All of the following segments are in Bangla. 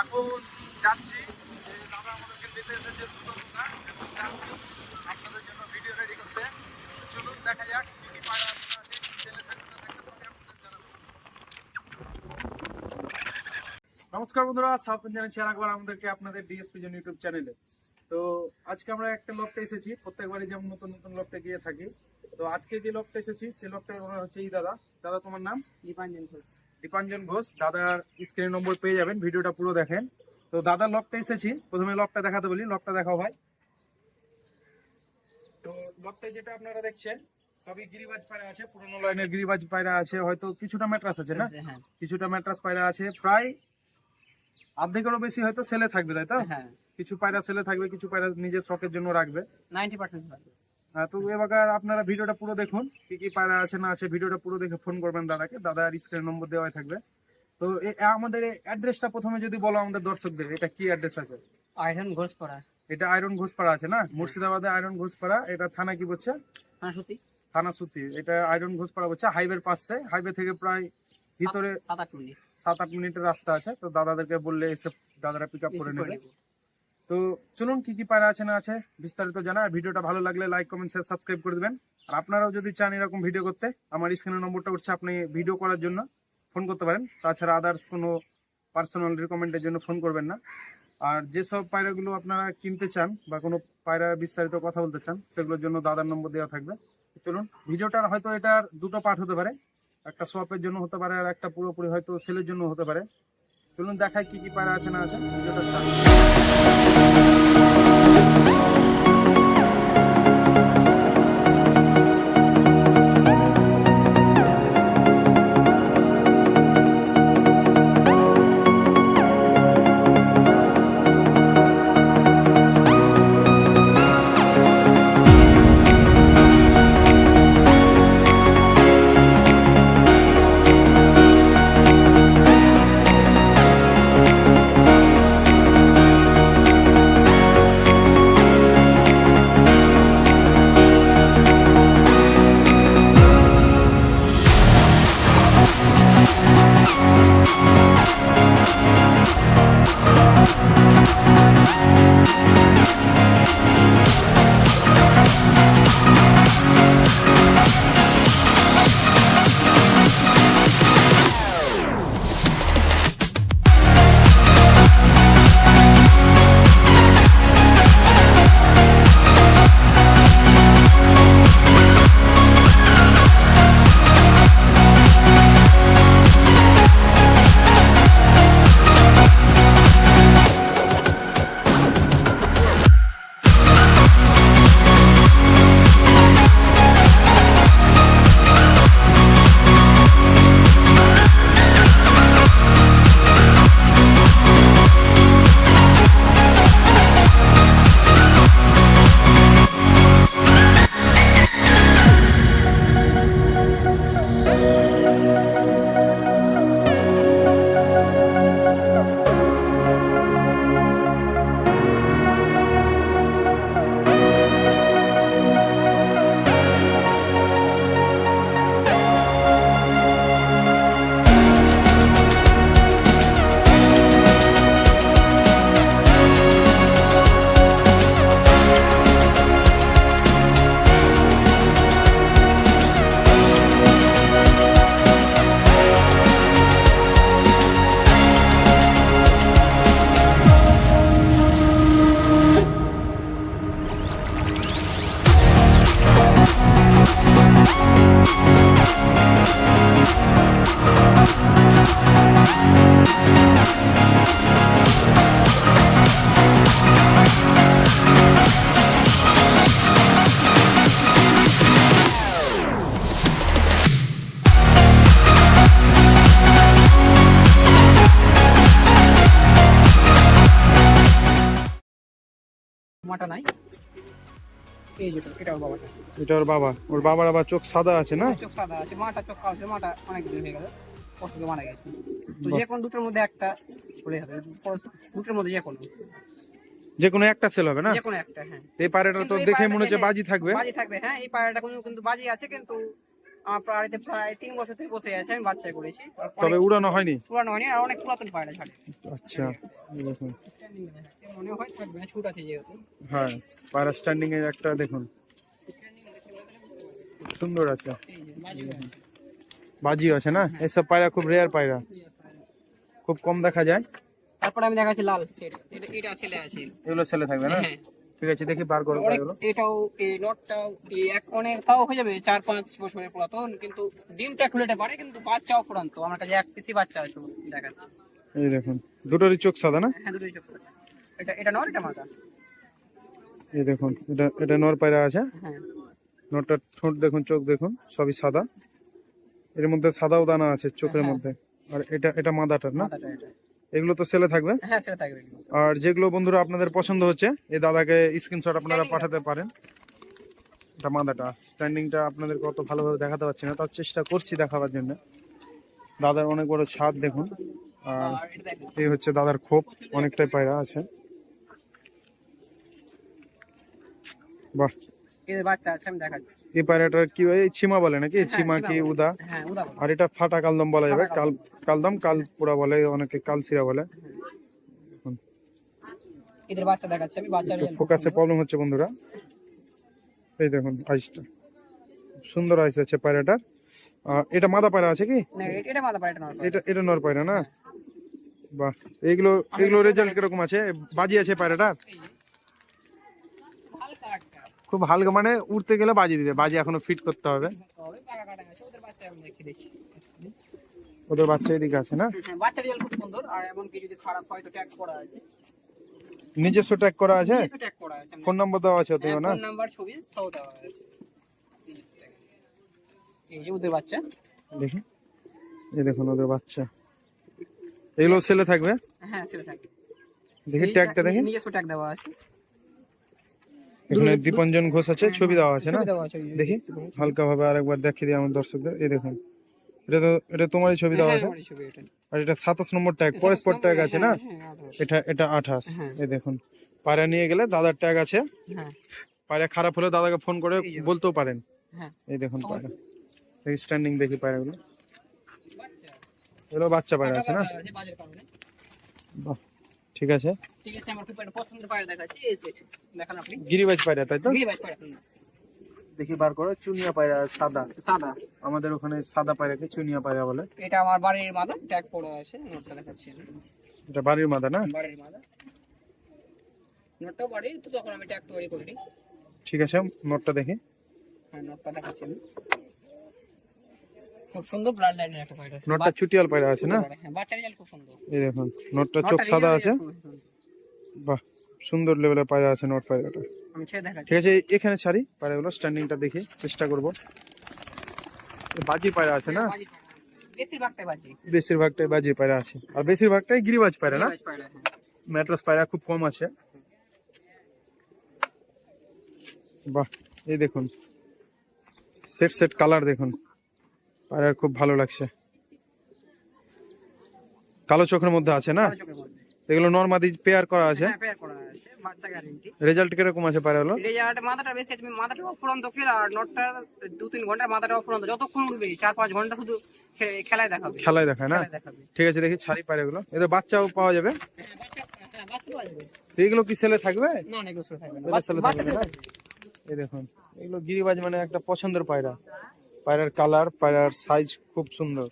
এখন যাচ্ছি দাদা আমাদেরকে দিতে এসেছে যাচ্ছি। আপনাদের জন্য ভিডিও রেডি করতে। চলুন, দেখা যাক নমস্কার বন্ধুরা সাউথ ইন্ডিয়ান চ্যানেল একবার আমাদেরকে আপনাদের ডিএসপি জন ইউটিউব চ্যানেলে তো আজকে আমরা একটা লকতে এসেছি, প্রত্যেকবারই যেমন নতুন নতুন লকতে গিয়ে থাকি। তো আজকে যে লকটা এসেছি সেই লকটা হচ্ছে এই দাদা। দাদা, তোমার নাম? দীপাঞ্জন ঘোষ। দীপাঞ্জন ঘোষ দাদার স্ক্রিন নম্বর পেয়ে যাবেন ভিডিওটা পুরো দেখেন। তো দাদার লকটা এসেছি প্রথমে লকটা দেখাতে বলি লকটা দেখাও ভাই। তো লকটা যেটা আপনারা দেখছেন সবই গিরিবাজ পায়রা আছে পুরোনো লাইনের গিরিবাজ পায়রা আছে হয়তো কিছুটা ম্যাট্রাস আছে না? হ্যাঁ। কিছুটা ম্যাট্রাস পায়রা আছে প্রায় অর্ধেকেরও বেশি হয়তো সেলে থাকবে তাই তো? হ্যাঁ। কিছু পায়রা সেলে থাকবে কিছু পায়রা নিজের শখের জন্য রাখবে। নাইনটি পার্সেন্ট তো এবার আপনারা ভিডিওটা পুরো দেখুন কি কি পায়রা আছে না আছে ভিডিওটা পুরো দেখে ফোন করবেন দাদাকে দাদার স্ক্রিন নম্বর দেওয়া থাকবে। তো আমাদের অ্যাড্রেসটা প্রথমে যদি বলো আমাদের দর্শকদের এটা কি অ্যাড্রেস আছে? আইরন ঘোষ পড়া এটা আয়রন ঘোষপাড়া আছে না? মুর্শিদাবাদে আয়রন ঘোষপাড়া এটা থানা কি বলছে? হ্যাঁ সত্যি থানা সুতি এটা আয়রন ঘোষপাড়া বলছে হাইওয়ের পাশে হাইওয়ে থেকে প্রায় ভিতরে সাত আট মিনিট। সাত আট মিনিটের রাস্তা আছে তো দাদাদেরকে বললে এসে দাদারা পিক আপ করে নেবে। তো চলুন কি কি পায়রা আছে, না আছে, বিস্তারিত জানা ভিডিওটা ভালো লাগলে লাইক কমেন্ট শেয়ার সাবস্ক্রাইব করে দিবেন। আর আপনারাও যদি চান এরকম ভিডিও করতে, আমার স্ক্রিনের নম্বরটা উঠছে আপনি ভিডিও করার জন্য ফোন করতে পারেন। তাছাড়া আদার্স কোনো পার্সোনাল রিকমেন্ডের জন্য ফোন করবেন না। আর যেসব পায়রাগুলো আপনারা কিনতে চান বা কোনো পায়রা বিস্তারিত কথা বলতে চান, সেগুলোর জন্য দাদার নম্বর দেওয়া থাকবে। চলুন, ভিডিওটার হয়তো এটার দুটো পার্ট হতে পারে। একটা শপের জন্য হতে পারে, আর একটা পুরোপুরি হয়তো সেলের জন্য হতে পারে। চলুন দেখায় কি কি পায়রা আছে, না আছে, ভিডিওটা start মাটা নাই। এই যেটা এটা ওর বাবাটা। এটা ওর বাবা। ওর বাবার আবার চোখ সাদা আছে না? চোখ সাদা আছে মাটা চোখ কালো মাটা অনেক দিন হয়ে গেল অসুখে মারা গেছে। তো যে কোনো দুটোর মধ্যে একটা হলে হবে দুটোর মধ্যে যে কোনো। যে কোনো একটা সেল হবে না? যে কোনো একটা হ্যাঁ। এই পায়রাটা তো দেখে মনে হচ্ছে বাজি থাকবে। বাজি থাকবে হ্যাঁ এই পায়রাটা কিন্তু কিন্তু বাজি আছে কিন্তু আমার বাড়িতে প্রায় তিন বছর থেকে বসে আছে আমি বাচ্চা করেছি। তবে উড়ানো হয়নি? পুরানো হয়নি আর অনেক পুরাতন পায়রা ছাড়ে আচ্ছা। দেখুন মনে হয় থাকবে আছে যেহেতু। হ্যাঁ পায়রা স্ট্যান্ডিং এর একটা দেখুন। সুন্দর আছে। বাজি বাজিও আছে না? এসব পায়রা খুব রেয়ার পায়রা। খুব কম দেখা যায়। তারপরে আমি দেখাচ্ছি লাল সেট এটা এটা ছেলে আছে। এগুলো ছেলে থাকবে না? হ্যাঁ। ঠিক আছে দেখি বার করো এটাও এই নটটাও এই এক অনেক তাও হয়ে যাবে চার পাঁচ বছরের পুরাতন কিন্তু ডিমটা খুলেতে পারে কিন্তু বাচ্চাও পুরান্ত আমার কাছে এক পিসি বাচ্চা আছে দেখাচ্ছি। এই দেখুন দুটোরই চোখ সাদা না? হ্যাঁ দুটোই চোখ করে। এটা এটা নর এটা মাথা? এই দেখুন এটা এটা নর পায়রা আছে। হ্যাঁ। নরটার ঠোঁট দেখুন চোখ দেখুন সবই সাদা। এর মধ্যে সাদাও দানা আছে চোখের হ্যাঁ। মধ্যে। আর এটা এটা মাদাটার না? এগুলো তো সেলে থাকবে? হ্যাঁ থাকবে আর যেগুলো বন্ধুরা আপনাদের পছন্দ হচ্ছে এই দাদাকে স্ক্রিনশট আপনারা পাঠাতে পারেন। এটা মাদাটা। স্ট্যান্ডিংটা আপনাদের কত ভালোভাবে দেখাতে পারছি না। তার চেষ্টা করছি দেখাবার জন্য। দাদার অনেক বড় ছাদ দেখুন। আর এই হচ্ছে দাদার খোপ অনেকটাই পায়রা আছে। বাহ। এই পায়রাটার কি এই ছিমা বলে নাকি? হ্যাঁ, ছিমা কি উদা? হ্যাঁ। আর এটা ফাটা কালদম বলা যাবে। কাল কালদম। কালপুরা বলে অনেকে কালসিরা বলে। এদের বাচ্চা দেখাচ্ছি আমি বাচ্চা ফোকাসে প্রবলেম হচ্ছে বন্ধুরা। এই দেখুন আইসটা সুন্দর আইস আছে পায়রাটার। এটা মাদা পায়রা আছে কি? এটা এটা নর পায়রা। এটা এটা নর পায়রা না? বাহ এইগুলো এগুলো রেজাল্ট কীরকম আছে? বাজি আছে পায়রাটা? এই যে। হালকা আটকা। খুব হালকা মানে উঠতে গেলে বাজি দিতে বাজি এখনও ফিট করতে হবে। ওদের বাচ্চা এদিকে আছে না? নিজস্ব ট্যাগ করা আছে? আছে ফোন নম্বর দেওয়া আছে ওতে হ্যাঁ, না? ফোন নাম্বার ছবি সব দেওয়া আছে। এই যে ওদের বাচ্চা। দেখি এই দেখুন ওদের বাচ্চা। এগুলো ছেলে থাকবে? হ্যাঁ সেটা থাকে দেখি ট্যাগটা দেখি। নিজস্ব ট্যাগ দেওয়া আছে। এখানে দীপঞ্জন ঘোষ আছে ছবি দেওয়া আছে না? ছবি দেওয়া আছে যে। দেখি হালকা ভাবে আরেকবার দেখিয়ে দিই আমার দর্শকদের। এই দেখুন এটা তো এটা তোমারই ছবি দেওয়া হ্যাঁ, আছে এটা। আর এটা সাতাশ নম্বর ট্যাগ পরের পর ট্যাগ আছে না? হ্যাঁ, হ্যাঁ। এটা এটা আঠাশ। হ্যাঁ। এই দেখুন পায়রা নিয়ে গেলে দাদার ট্যাগ আছে। হ্যাঁ। পায়রা খারাপ হলে দাদাকে ফোন করে বলতেও পারেন। হ্যাঁ। এই দেখুন পায়রা স্ট্যান্ডিং দেখি পায়রাগুলো। এগুলো বাচ্চা পায়রা আছে না। বাহ ঠিক আছে। ঠিক আছে আমার খুব পছন্দের পায়রা দেখাচ্ছি। এই set। দেখান আপনি। গিরিবাজ পায়রা তাই তো? গিরিবাজ পায়রা, দেখি বার করো চুনিয়া পায়রা সাদা। সাদা। আমাদের ওখানে সাদা পায়রাকে চুনিয়া পায়রা বলে। এটা আমার বাড়ির মাদা ট্যাগ পড়া আছে নোটটা দেখাচ্ছি। এটা বাড়ির মাথা না? বাড়ির মাদা। নোটটাও বাড়ির তো তখন আমি ট্যাগ তৈরি করি ঠিক আছে নোটটা দেখি। হ্যাঁ নোটটা দেখাচ্ছি খুব সুন্দর ব্লাড লাইনের একটা পায়রা। নোটটা চুটিয়াল পায়রা আছে না? হ্যাঁ খুব সুন্দর। এই দেখুন নোটটা চোখ সাদা আছে। বাহ সুন্দর লেভেলের পায়রা আছে নোট পায়রাটা। আমি ছেড়ে দেখাচ্ছি। ঠিক আছে এখানে ছাড়ি পায়রাগুলো স্ট্যান্ডিংটা দেখি চেষ্টা করব। বাজি পায়রা আছে না? বেশিরভাগটাই বাজি। বেশিরভাগটাই বাজি পায়রা আছে। আর বেশিরভাগটাই গিরিবাজ পায়রা না? হ্যাঁ। ম্যাট্রাস পায়রা খুব কম আছে। বাহ এই দেখুন। সেট সেট কালার দেখুন। পায়রার খুব ভালো লাগছে। কালো চোখের মধ্যে আছে না। এগুলো নর্মাদি পেয়ার করা আছে? হ্যাঁ, pair করা আছে, বাচ্চা গ্যারেন্টি রেজাল্ট কীরকম আছে পায়রাগুলো রেজাল্ট মাথাটা বেশি আছে মাথাটাও ফুরন্ত খেলা আর নটটার দু তিন ঘণ্টার মাথাটাও ফুরন্ত। যতক্ষণ উঠবে চার পাঁচ ঘণ্টা শুধু খেলায় দেখাবে। খেলায় দেখায় না? ঠিক আছে দেখি ছাড়ি পায়রাগুলো এদের বাচ্চাও পাওয়া যাবে। হ্যাঁ, বাচ্চা হ্যাঁ, বাচ্চা পাওয়া যাবে। এগুলো কি সেলে থাকবে? না এগুলো ছোট থাকবে না। ছেলে থাকবে থাকবে। এই দেখুন এগুলো গিরিবাজ মানে একটা পছন্দের পায়রা। পায়রার কালার পায়রার সাইজ খুব সুন্দর।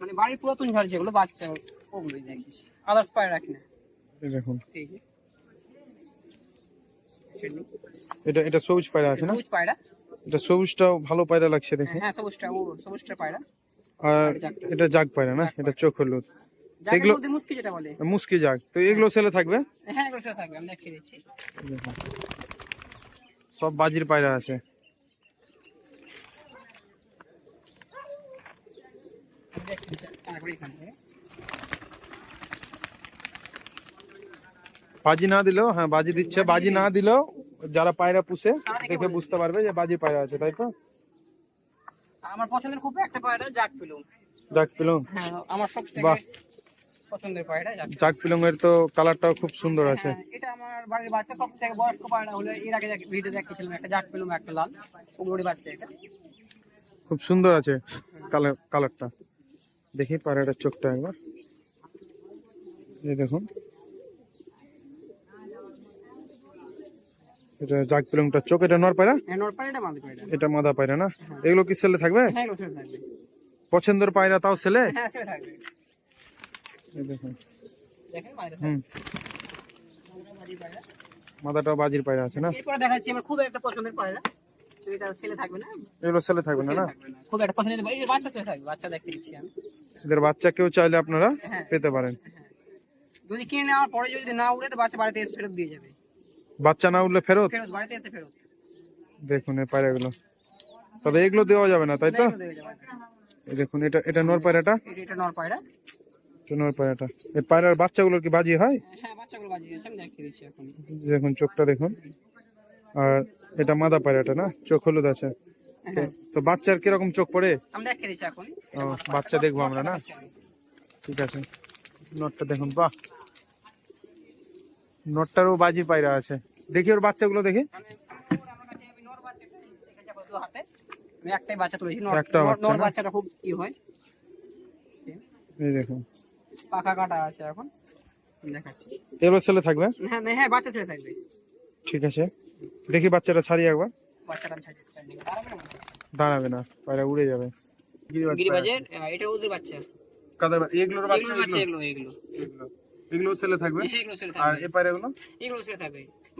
মানে বাড়ির পুরাতন ঝাড় যেগুলো বাচ্চা ওগুলোই দেখিস। আদার্স পায় রাখি না। দেখুন। এই যে। সেটি। এটা এটা সবুজ পায়রা আছে না? সবুজ পায়রা। এটা সবুজটাও ভালো পায়রা লাগছে দেখে। হ্যাঁ সবুজটা ও সবুজটা পায়রা। আর এটা জাগ পায়রা না? এটা চোখ হলুদ। এগুলো- মুসকি যেটা বলে। মুসকি জাগ। তো এগুলো সেলে থাকবে? হ্যাঁ এগুলো থাকবে আমি দেখিয়ে দিচ্ছি। সব বাজির পায়রা আছে। বাজি না দিলেও হ্যাঁ বাজি দিচ্ছে। বাজি না দিলেও যারা পায়রা পুষে দেখে বুঝতে পারবে যে বাজি পায়রা আছে তাই তো? আমার পছন্দের খুব একটা পায়রা জাক পেলুম জাগ পেলাম হ্যাঁ আমার সব বাহ। পছন্দের পায়রা যাক। জাক পিলংয়ের তো কালারটাও খুব সুন্দর আছে। হ্যাঁ, এটা আমার বাড়ির বাচ্চা সব থেকে বয়স্ক পায়রা হলো এর আগে ভিডিও দেখিয়েছিলাম একটা জাট পেলাম একটা লাল ওগুলোরই বাচ্চা এটা। খুব সুন্দর আছে কালার কালারটা। দেখি পায়রাটার চোখটা একবার। এই দেখুন। এটা চোখ এটা নর পায়রা? হ্যাঁ পায়রা। এটা মাদি পায়রা না? এগুলো কি ছেলে থাকবে? হ্যাঁ পছন্দের পায়রা তাও ছেলে হ্যাঁ ছেলে থাকবে। দেখুন। মাদাটাও বাজির পায়রা আছে না? এরপরে দেখাচ্ছি আমার খুব একটা পছন্দের পায়রা। এটা ছেলে থাকবে না? এগুলো ছেলে থাকবে না না? খুব একটা পছন্দের এই বাচ্চা ছেলে থাকবে বাচ্চা দেখতে দিচ্ছি আমি। এদের বাচ্চা কেউ চাইলে আপনারা হ্যাঁ। পেতে পারেন। হ্যাঁ। যদি কিনে নেওয়ার পরে যদি না উড়ে তো বাচ্চা বাড়িতে এসে ফেরত দিয়ে যাবে। বাচ্চা না উঠলে ফেরত? ফেরত বাড়িতে এসে ফেরত। দেখুন এই পায়রাগুলো। তবে এগুলো দেওয়া যাবে না তাই তো? দেখুন এটা এটা নর পায়রাটা? এটা নর পায়রা। এটা নর পায়রাটা এই পায়রার বাচ্চাগুলোর কি বাজি হয়? হ্যাঁ বাচ্চাগুলো বাজিয়ে দিয়েছে আমি দেখিয়ে দিচ্ছি এখন। দেখুন চোখটা দেখুন। আর এটা মাদা পায়রাটা না? চোখ হলুদ আছে। হ্যাঁ। তো বাচ্চার কীরকম চোখ পড়ে? আমি দেখিয়ে দিচ্ছি এখন। বাচ্চা দেখব আমরা না? ঠিক আছে। নটটা দেখুন বাহ। নটটারও বাজি পায়রা আছে। দেখি ওর বাচ্চাগুলো দেখি। একটাই বাচ্চা তুলেছি বাচ্চাটা খুব ই হয়। এই দেখুন। পাখা কাটা আছে এখন। দেখাচ্ছি। এগুলো ছেলে থাকবে? হ্যাঁ না, হ্যাঁ বাচ্চা ছেলে থাকবে। ঠিক আছে। দেখি বাচ্চাটা ছাড়িয়ে একবার। বাচ্চাটা। দাঁড়াবে না বাচ্চা? দাঁড়াবে না পায়রা উড়ে যাবে। গিরিবাজের এটা ওদের বাচ্চা। কাদের এগুলোর বাচ্চা এগুলো? এগুলো এগুলো। এগুলো। এগুলো ছেলে থাকবে? হ্যাঁ, আর এগুলো ছেলে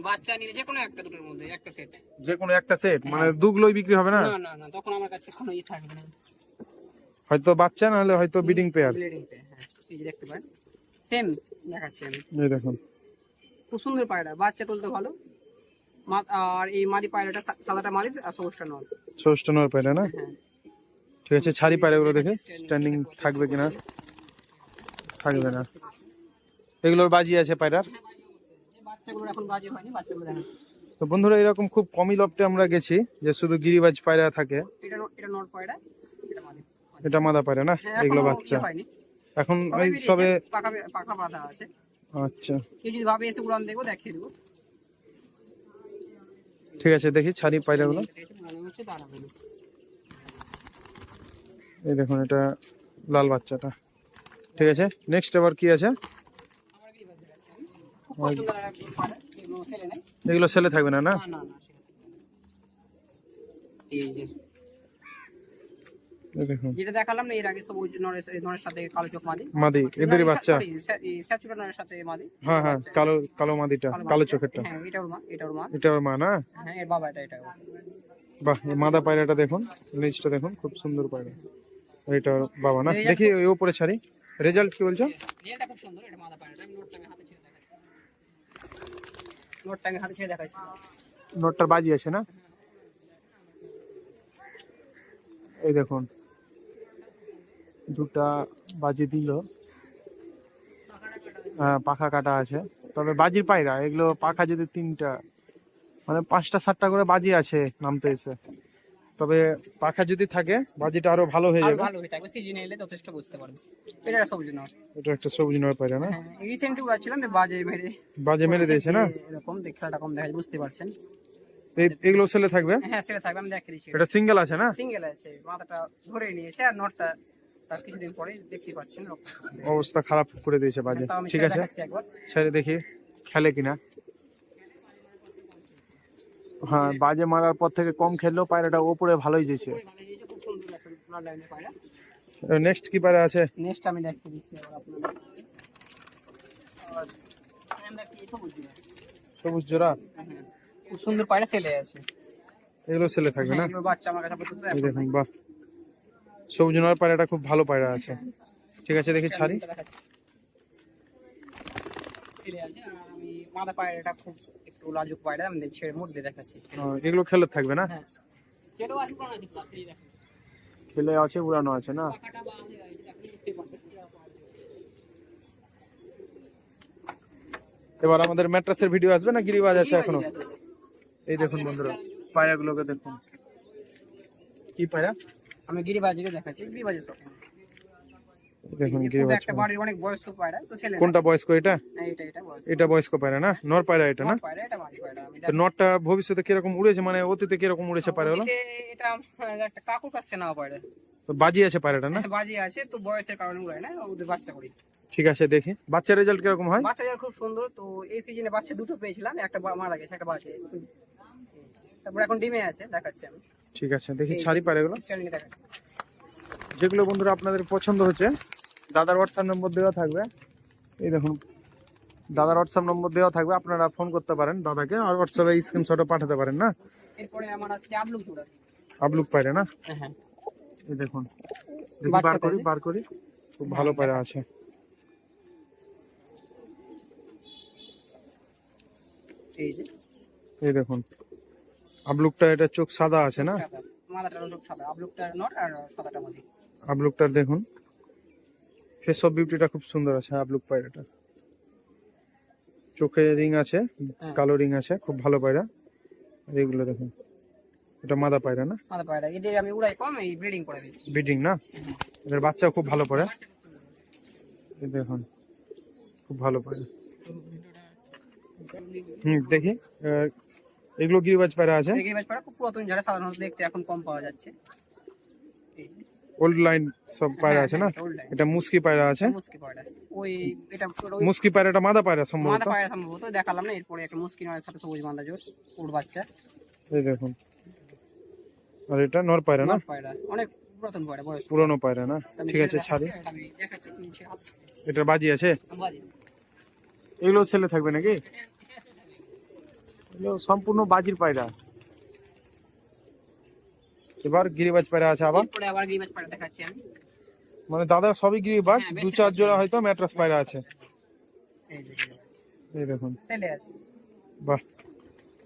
বাচ্চা নিলে যে কোনো একটা দুটোর মধ্যে একটা সেট যে কোনো একটা সেট মানে দুগুলোই বিক্রি হবে না? না না না তখন আমার কাছে কোনো ই থাকবে না। হয়তো বাচ্চা না হলে হয়তো বিডিং পেয়ার হ্যাঁ এই যে দেখতে পারেন সেম দেখাচ্ছি আমি। এই দেখুন। খুব সুন্দর পায়রা বাচ্চা তুলতে ভালো। মা- আর এই মাদি পায়রাটা সাদাটা মাদি আর সবুজটা নয়। ষষ্ঠ নর পায়রা না? হ্যাঁ। ঠিক আছে ছাড়ি পায়রাগুলো দেখে। স্ট্যান্ডিং থাকবে কিনা? থাকবে না। এগুলোর বাজি আছে পায়রার? এই এখন বাজে হয়নি বাচ্চাগুলো তো বন্ধুরা এরকম খুব কমই লপটে আমরা গেছি যে শুধু গিরিবাজ পায়রা থাকে। এটা এটা নট পায়রা এটা মাদা পায়রা না? হ্যাঁ এগুলো বাচ্চা। ইয়ে হয়নি। এখন ওই সবে পাকা পাকা বাঁধা আছে। আচ্ছা। কেউ যদি ভাবে এসে উড়ান দেখব দেখিয়ে দেবো। ঠিক আছে দেখি ছাড়ি পায়রাগুলো। দাঁড়াবে না। এই দেখুন এটা লাল বাচ্চাটা। ঠিক আছে নেক্সট আবার কি আছে? এগুলো ছেলে থাকবে না না না, না, না, সেটা থাকবে না। এই যে, এই দেখুন যেটা দেখালাম না এর আগে সবুজ নরের নরের সাথে কালো চোখ মাদি। মাদি এদেরই বাচ্চা। Sorry, স্যা- এই স্যাচুরা নরের সাথে মাদি। হ্যাঁ হ্যাঁ কালো কালো মাদিটা কালো চোখেরটা। হ্যাঁ এটা ওর মা এটা ওর মা। এটা ওর মা না? হ্যাঁ এর বাবা এটা এটা বাহ মাদা পায়রাটা দেখুন নিচটা দেখুন খুব সুন্দর পায়রা। এটা বাবা না? দেখি ওই উপরে ছাড়ি। রেজাল্ট কি বলছো? এটা খুব সুন্দর এটা মাদা পায়রাটা। আমি নোটটা আমি হাতে ছেড়ে দেখাচ্ছি। নোটটা আমি হাতে ছেড়ে দেখাচ্ছি। নোটটার বাজি আছে না? এই দেখুন দুটা বাজি দিল। হ্যাঁ, পাখা কাটা আছে। তবে বাজির পায়রা এগুলো পাখা যদি তিনটা মানে পাঁচটা সাতটা করে বাজি আছে নামতে এসে। তবে পাখা যদি থাকে বাজিটা আরও ভালো হয়ে যাবে। ভালো হয়ে থাকবে। সিজনে এলে যথেষ্ট বুঝতে পারবে। এটা একটা সবুজ নর এটা একটা সবজি নয় পায়রা না? হ্যাঁ রিসেন্টলি উড়াচ্ছিলাম যে বাজে মেরে। বাজে মেরে দিয়েছে না? এরকম দেখে খেলাটা কম দেখা বুঝতে পারছেন। এগুলো ছেলে থাকবে? হ্যাঁ সেটা থাকবে। আমি এটা সিঙ্গেল আছে না? সিঙ্গেল আছে। মাথাটা ধরে নিয়েছে আর নটটা তার কিছুদিন পরে দেখতে পাচ্ছেন অবস্থা খারাপ করে দিয়েছে বাজে ঠিক আছে? ছেড়ে দেখি খেলে কিনা। হ্যাঁ বাজে মারার পর থেকে কম খেললেও পায়রাটা ওপরে ভালোই যেছে। নেক্সট কি পায়রা আছে? নেক্সট আমি দেখিয়ে দিচ্ছি সবুজ জোড়া। হ্যাঁ, খুব সুন্দর পায়রা ছেলে আছে। এগুলো ছেলে থাকবে না? হ্যাঁ, বাচ্চা আমার কাছে দেখুন বাহ। সবুজ নর পায়রাটা খুব ভালো পায়রা আছে। ঠিক আছে দেখি ছাড়ি। মাদা পায়রাটা খুব একটু লাজুক পায়রা আমি ছেড়ে মুখ দেখাচ্ছি। এগুলো খেলে থাকবে না? হ্যাঁ। আছে খেলে উড়ানো আছে না? এবার আমাদের ম্যাট্রাসের ভিডিও আসবে না? গিরিবাজ আছে এখনও? এই দেখুন বন্ধুরা পায়রাগুলোকে দেখুন। কি পায়রা? আমি গিরিবাজিকে দেখাচ্ছি। গিরিবাজি শখ দেখুন গিরিবাজ একটা বাড়ির অনেক বয়স্ক পায়রা তো ছেলে কোনটা বয়স্ক এটা? হ্যাঁ, এটা এটা বয়স্ক। এটা বয়স্ক পায়রা না? নর পায়রা এটা না? পায়রা এটা মাদি পায়রা তো নটটা ভবিষ্যতে কীরকম উড়েছে? মানে অতীতে উড়েছে পায়রা হলো এটা একটা কাকুর কাছে নেওয়া পায়রা। তো বাজি আছে পায়রাটা না? বাজি আছে তো বয়সের কারণে উড়ায় না ওদের বাচ্চা করি। ঠিক আছে দেখি। বাচ্চার রেজাল্ট কীরকম হয়? বাচ্চা খুব সুন্দর তো এই সিজনে বাচ্চা দুটো পেয়েছিলাম একটা মারা গেছে একটা বাকি তারপর এখন ডিমে আছে দেখাচ্ছি আমি। ঠিক আছে দেখি ছাড়ি পায়রাগুলো এগুলো। যেগুলো বন্ধুরা আপনাদের পছন্দ হচ্ছে দাদার হোয়াটসঅ্যাপ নম্বর দেওয়া থাকবে। এই দেখুন দাদার হোয়াটসঅ্যাপ নম্বর দেওয়া থাকবে আপনারা ফোন করতে পারেন দাদাকে আর হোয়াটসঅ্যাপে স্ক্রিনশটও পাঠাতে পারেন না? এরপরে আমার আছে আবলু চূড়া আবলুক পায়রা না? হ্যাঁ এই দেখুন দেখি বার করি বার করি। খুব ভালো পায়রা আছে। এই যে। এই দেখুন আবলুকটা এটা চোখ সাদা আছে না? সাদা। আবলুকটা নট আর সাদাটা মাদি আবলুকটার দেখুন। ফেস অফ বিউটিটা খুব সুন্দর আছে আবলুক পায়রাটা। চোখে রিং আছে কালো রিং আছে খুব ভালো পায়রা। এইগুলো দেখুন। এটা মাদা পায়রা না? মাথা পায়রা। এদের আমি উড়াই কম এই ব্রিডিং করে দিচ্ছি ব্রিডিং না? এদের বাচ্চাও খুব ভালো পড়ে এই দেখুন খুব ভালো পড়ে হুম। দেখি। এগুলো গিরিবাজ পায়রা আছে? দেখি বাজ পায়রা খুব পুরাতন যারা সাধারণত দেখতে এখন কম পাওয়া যাচ্ছে। ওল্ড লাইন সব পায়রা আছে না? হ্যাঁ। এটা মুস্কি পায়রা আছে? মুস্কি পায়রা ওই এটা মুস্কি পায়রাটা মাদা পায়রা মাদা সম্ভবত পায়রা সম্ভবত দেখালাম না এরপরে একটা মুস্কি নয়ের সাথে সবুজ মান্দা জোর উড় বাচ্চা। এই দেখুন। আর এটা নর পায়রা না? পায়রা অনেক পুরাতন পায়রা বয়স পুরনো পায়রা না? ঠিক আছে ছাড়ি। এটা বাজি আছে? বাজে। এগুলো ছেলে থাকবে নাকি? এগুলো সম্পূর্ণ বাজির পায়রা। এবার গিরিবাজ পায়রা আছে আবার। এরপরে আবার গ্রিবাজ পায়রা দেখাচ্ছি আমি। মানে দাদার সবই গিরিবাজ হ্যাঁ, দু চার জোড়া হয়তো ম্যাট্রাস পায়রা আছে। এই দেখুন। বাহ।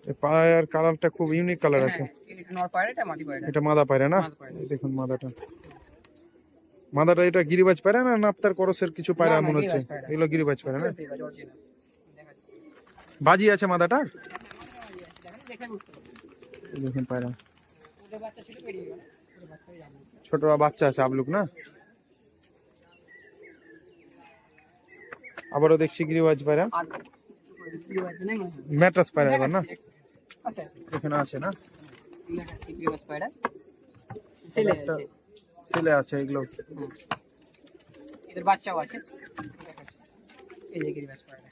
এই পায়ের কালারটা খুব ইউনিক কালার আছে। হ্যাঁ, এটা পায়রা এটা মাদি পায়রা? না? দেখুন মাদাটা। মাদাটা এটা গিরিবাজ পায়রা না নাপ্তার করসের কিছু পায়রা মনে হচ্ছে? এগুলো গিরিবাজ পায়রা না। বাজি আছে মাদাটা দেখেন, পায়রা। ছোট বাচ্চা আছে আবলুক না? আবারও দেখছি গিরিবাজ পায়রা। হয়। ম্যাট্রাস পায়রা এবার না। এখানে আছে না। ছেলে আছে। এগুলো। এদের বাচ্চাও আছে। এই যে গিরিবাজ পায়রা।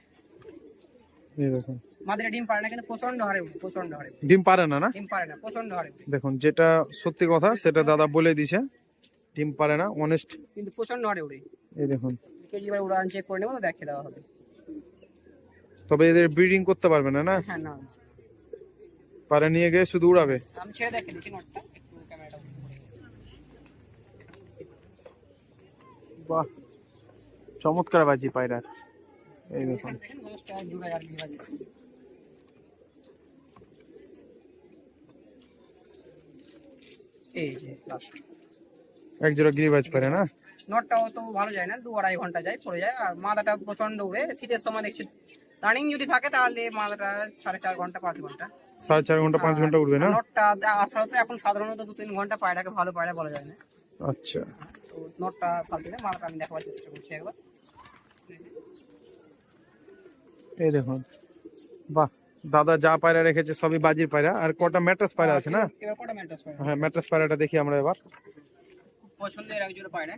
এই দেখুন। মাদের ডিম পারে না কিন্তু প্রচণ্ড হারে প্রচণ্ড হারে। ডিম পারে না না? ডিম পারে না প্রচণ্ড হারে। দেখুন যেটা সত্যি কথা সেটা দাদা বলে দিছে ডিম পারে না অনেস্ট কিন্তু প্রচণ্ড হারে উড়ে এই দেখুন। কেজি বার উড়ান চেক করে নেব তো দেখে দেওয়া হবে। তবে এদের ব্রিডিং করতে পারবে না না? হ্যাঁ না। পারে নিয়ে গিয়ে শুধু উড়াবে। আমি ছেড়ে দেখে দিচ্ছি নটটা একটু ক্যামেরাটা উঁচু করে। বাহ চমৎকার বাজি পায়রার এই দেখুন। এই যে লাস্ট এক জোড়া গিরিবাজ পারে না? নটটাও তো ভালো যায় না দু আড়াই ঘণ্টা যায় পড়ে যায় আর মাদাটা প্রচণ্ড উড়ে শীতের সময় দেখছি রানিং যদি থাকে তাহলে মাদাটা সাড়ে চার ঘণ্টা পাঁচ ঘণ্টা। সাড়ে চার ঘণ্টা পাঁচ ঘণ্টা উঠবে না? নটটা আসলে তো এখন সাধারণত দু তিন ঘণ্টা পায়রাকে ভালো পায়রা বলা যায় না। আচ্ছা। তো নটটা ফালতু মাদাটা আমি দেখাবার চেষ্টা করছি একবার। এই দেখুন। বাহ দাদা যা পায়রা রেখেছে সবই বাজির পায়রা। আর কটা ম্যাট্রাস পায়রা আছে না? হ্যাঁ ম্যাট্রাস পায়রাটা দেখি আমরা এবার। পছন্দের এক জোড়া পায়রা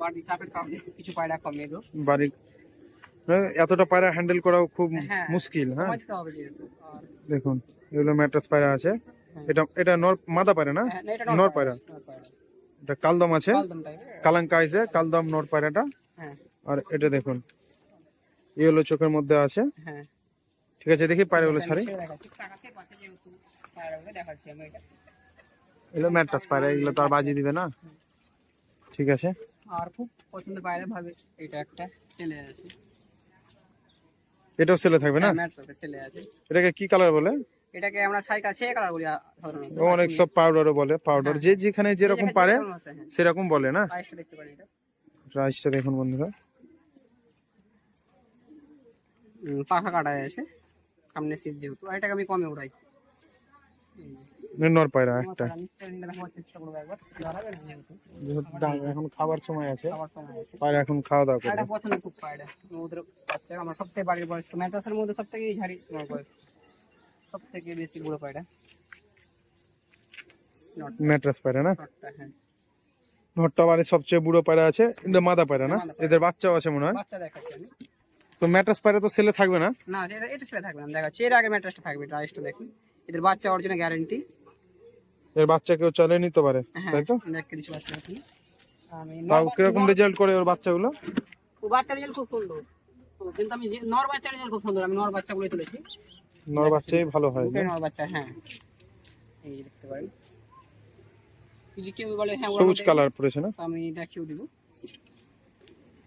বাড়ি চাপের কারণে কিছু পায়রা কমে গো। বাড়ি হ্যাঁ, এতটা পায়রা হ্যান্ডেল করাও খুব হ্যাঁ। মুশকিল হ্যাঁ। যেহেতু আর দেখুন এগুলো ম্যাট্রাস পায়রা আছে। এটা এটা নর মাদা পায়রা না? হ্যাঁ, নর নর পায়রা এটা কালদম আছে। কালাঙ্কা আছে কালদম নর পায়রাটা। হ্যাঁ। আর এটা দেখুন এই হলো চোখের মধ্যে আছে। হ্যাঁ। ঠিক আছে দেখি পায়রাগুলো ছাড়ি। এগুলো ম্যাট্রাস পায়রা এগুলো তো আর বাজি দিবে না। ঠিক আছে। আর খুব পছন্দের পায়রা ভাবে এটা একটা ছেলে আছে এটাও ছেলে থাকবে না? আছে। এটাকে কি কালার বলে? এটাকে আমরা ছাইকা ছে কালার বলি সাধারণত অনেক সব পাউডারও বলে পাউডার যে যেখানে যেরকম পারে হ্যাঁ। সেরকম বলে না? প্রাইসটা দেখতে পারেন এটা। প্রাইসটা দেখুন বন্ধুরা। পাখা কাটা আছে সামনে সিট যেহেতু। আর এটাকে আমি কমে উড়াই। এই যে। নর পায়রা একটা এখন খাবার সময় আছে। পায়রা এখন খাওয়া দাওয়া এটা পছন্দ খুব পায়রা। ওদের বাচ্চা আমার সব থেকে বাড়ির বয়স ম্যাট্রাসের মধ্যে সব থেকে ঝাড়ি আমার বয়স। সব থেকে বেশি বুড়ো পায়রা। ম্যাট্রাস পায়রা না? নটটা, হ্যাঁ। বাড়ির সবচেয়ে বুড়ো পায়রা আছে। মাদা পায়রা না? এদের বাচ্চাও আছে মনে হয়। বাচ্চা দেখাচ্ছি আমি তো ম্যাট্রাস পায়রা তো সেলে থাকবে না? না এটা এটা ছেড়ে থাকবে না দেখাচ্ছি। এর আগে ম্যাট্রাসটা থাকবে এটা আইসটা দেখুন। এদের বাচ্চা অরিজিনাল গ্যারান্টি এর বাচ্চা কেউ চলে নিতে পারে হ্যাঁ তাই তো? দেখ কিছু বাচ্চা দেখুন। আমি তাও কীরকম রেজাল্ট করে ওর বাচ্চাগুলো? ও বাচ্চা রেজাল্ট খুব সুন্দর। কিন্তু আমি নর বাচ্চা রেজাল্ট খুব সুন্দর আমি নর বাচ্চাগুলো তুলেছি। নর বাচ্চাই ভালো হয় নর বাচ্চা হ্যাঁ। এই দেখতে পারেন। যদি বলে হ্যাঁ সবুজ কালার পড়েছে না? আমি দেখিয়েও দিব।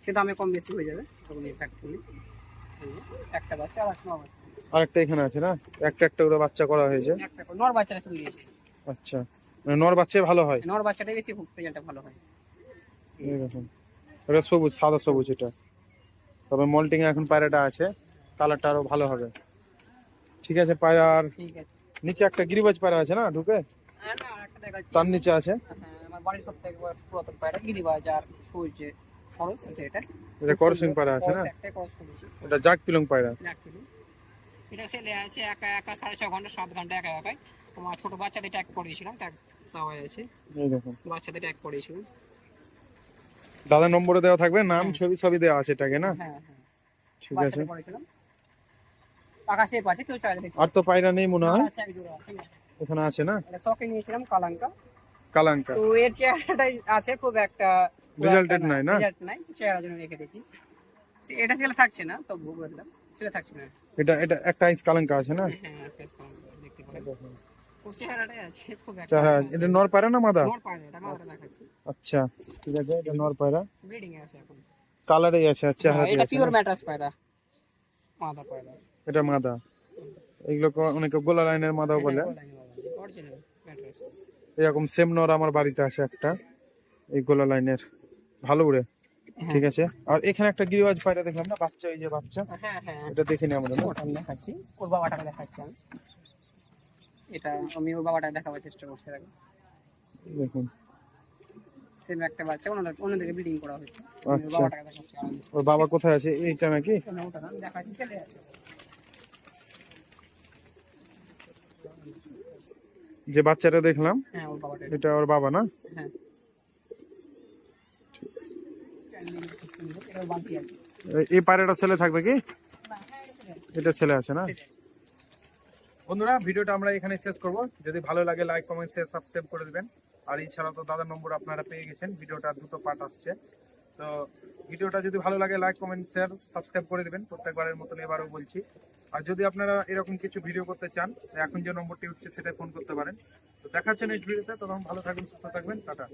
সে দামে কম বেশি হয়ে যাবে। তখন ফ্যাক্টরি একটা বাচ্চা আর একটা বাচ্চা। আরেকটা এখানে আছে না? একটা একটা করে বাচ্চা করা হয়েছে। একটা নর বাচ্চাটা শুধু দিয়েছি আচ্ছা। মানে নর বাচ্চাই ভালো হয়। নর বাচ্চাটাই বেশি রেজাল্টটা ভালো হয়। দেখুন। এটা সবুজ সাদা সবুজ এটা। তবে মল্টিং এখন পায়রাটা আছে। কালারটা আরও ভালো হবে। ঠিক আছে পায়রা আর নিচে একটা গিরিবাজ পায়রা আছে না? ঢুকে? দেখাচ্ছি। তার নিচে আছে। হ্যাঁ, আমার বাড়ির সব থেকে পুরাতন পায়রা গিরিবাজ আর সূর্য খরচ আছে এটা। এটা করসিং পায়রা আছে না? খরচ খরচ করেছি। এটা জাক পিলং পায়রা। লাখ কিলো এটা ছেলে আছে একা একা সাড়ে ছ ঘণ্টা সাত ঘণ্টা একা একাই। তোমার ছোট বাচ্চাদের ট্যাগ পড়িয়েছিলাম ট্যাগ সবাই আছে। এই বাচ্চাদের ট্যাগ দাদা নম্বরে দেওয়া থাকবে নাম ছবি ছবি দেওয়া আছে এটাকে না? হ্যাঁ হ্যাঁ। ঠিক আছে। কেউ চাইলে আর তো পায়রা নেই মনে হয়। জোড়া আছে। এখানে আছে না? শখে নিয়েছিলাম কালাঙ্কা। কালাঙ্কা। তো এর চেহারাটাই আছে খুব একটা Resulted নাই না? রেজাল্ট নাই চেহারা জন্য রেখে দিয়েছি। এটা থাকছে না তো দিলাম থাকছে না। এটা এটা একটা আইস কালাঙ্কা আছে না? হ্যাঁ on দেখতে চেহারাটাই আছে খুব একটা এটা নর পায়রা না মাদা? নোট পায় না এটা মাথাটা দেখাচ্ছি আচ্ছা ঠিক আছে এটা নর পায়রা। ব্রিডিং এ আছে এখন। কালারেই আছে চেহারা হ্যাঁ, এটা পিওর পায়রা মাদা পায়রা। এটা মাদা। এগুলো অনেকে গোলা লাইনের মাদাও বলে। এরকম সেম নর আমার বাড়িতে আছে একটা এই গোলা লাইনের। ভালো উড়ে ঠিক আছে? আর এখানে একটা গিরিবাজ পায়রা দেখলাম না? বাচ্চা ওই যে বাচ্চা। হ্যাঁ হ্যাঁ। এটা দেখে নি আমরা? ওটা আমি দেখাচ্ছি। ওর বাবাটাকে দেখাচ্ছি আমি। এটা আমি ওর বাবাটাকে দেখাবার চেষ্টা করছি আগে। দেখুন। সেম একটা বাচ্চা ওনাদের ওনাদেরকে ব্রিডিং করা হয়েছে। আচ্ছা। বাবাটাকে দেখাচ্ছি ওর বাবা কোথায় আছে? এইটা নাকি? ওটা না, দেখাচ্ছি ছেলে আছে। যে বাচ্চাটা দেখলাম হ্যাঁ ওর এটা ওর বাবা না? হ্যাঁ এটাও বাকি আছে এ- এই পায়রাটা ছেলে থাকবে কি? এটা ছেলে আছে না? বন্ধুরা, ভিডিওটা আমরা এখানে শেষ করব। যদি ভালো লাগে লাইক কমেন্ট শেয়ার সাবস্ক্রাইব করে দিবেন। আর এছাড়া তো দাদার নম্বর আপনারা পেয়ে গেছেন। ভিডিওটা দুটো পার্ট আসছে। তো ভিডিওটা যদি ভালো লাগে লাইক কমেন্ট শেয়ার সাবস্ক্রাইব করে দিবেন। প্রত্যেকবারের মতন এবারও বলছি। আর যদি আপনারা এরকম কিছু ভিডিও করতে চান, এখন যে নম্বরটি উঠছে সেটাই ফোন করতে পারেন। তো দেখা হচ্ছে নেক্সট ভিডিওতে তখন ভালো থাকবেন, সুস্থ থাকবেন। টাটা।